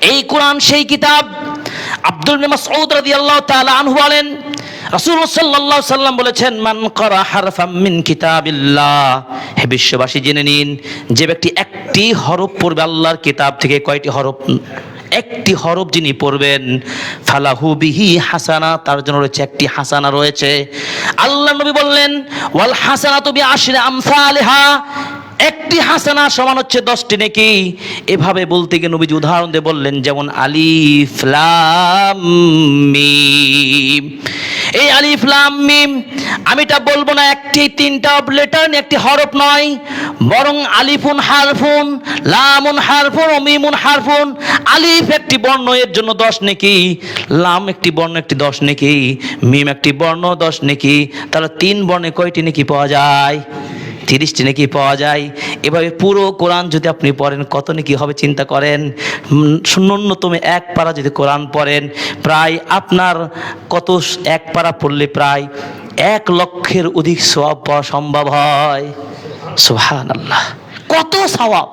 এই কোরআন, সেই কিতাব। আব্দুল মাসউদ রাদিয়াল্লাহু তাআলা আনহু বলেন রাসূল সাল্লাল্লাহু সাল্লাম বলেছেন, মান করা হারফাম মিন কিতাবিল্লাহ। হে বিশ্ববাসী, জেনে নিন, যে ব্যক্তি একটি হরফ পড়বে আল্লাহর কিতাব থেকে কয়টি হরফ? একটি হরফ যিনি পড়বেন, ফালাহু বিহি হাসানা, তার জন্য রয়েছে একটি হাসানা রয়েছে। আল্লাহ নবী বললেন, ওয়াল হাসানা তুমি আশরে আমসালিহা। একটি হাসানা সমান হচ্ছে দশটি নাকি। এভাবে বলতে গিয়ে নবীজি উদাহরণ দিয়ে বললেন, যেমন আলিফ, লাম, মিম। এই আলিফ, লাম, মিম, আমিটা বলব না একটি, তিনটা লেটার একটি হরফ নয়। বরং আলিফুন হারফুন, লামুন হারফুন ও হারফুন। আলিফ একটি বর্ণ, এর জন্য দশ নেকি। লাম একটি বর্ণ, একটি দশ নেকি। মিম একটি বর্ণ, দশ নেকি। তাহলে তিন বর্ণে কয়টি নেকি পাওয়া যায়? তিরিশটি নাকি পাওয়া যায়। এভাবে পুরো কোরআন যদি আপনি পড়েন, কত নাকি হবে চিন্তা করেন? ন্যূনতম এক পারা যদি কোরআন পড়েন, প্রায় আপনার কত এক পারা পড়লে প্রায় এক লক্ষের অধিক সওয়াব পাওয়া সম্ভব হয়। সুহান আল্লাহ কত সওয়াব?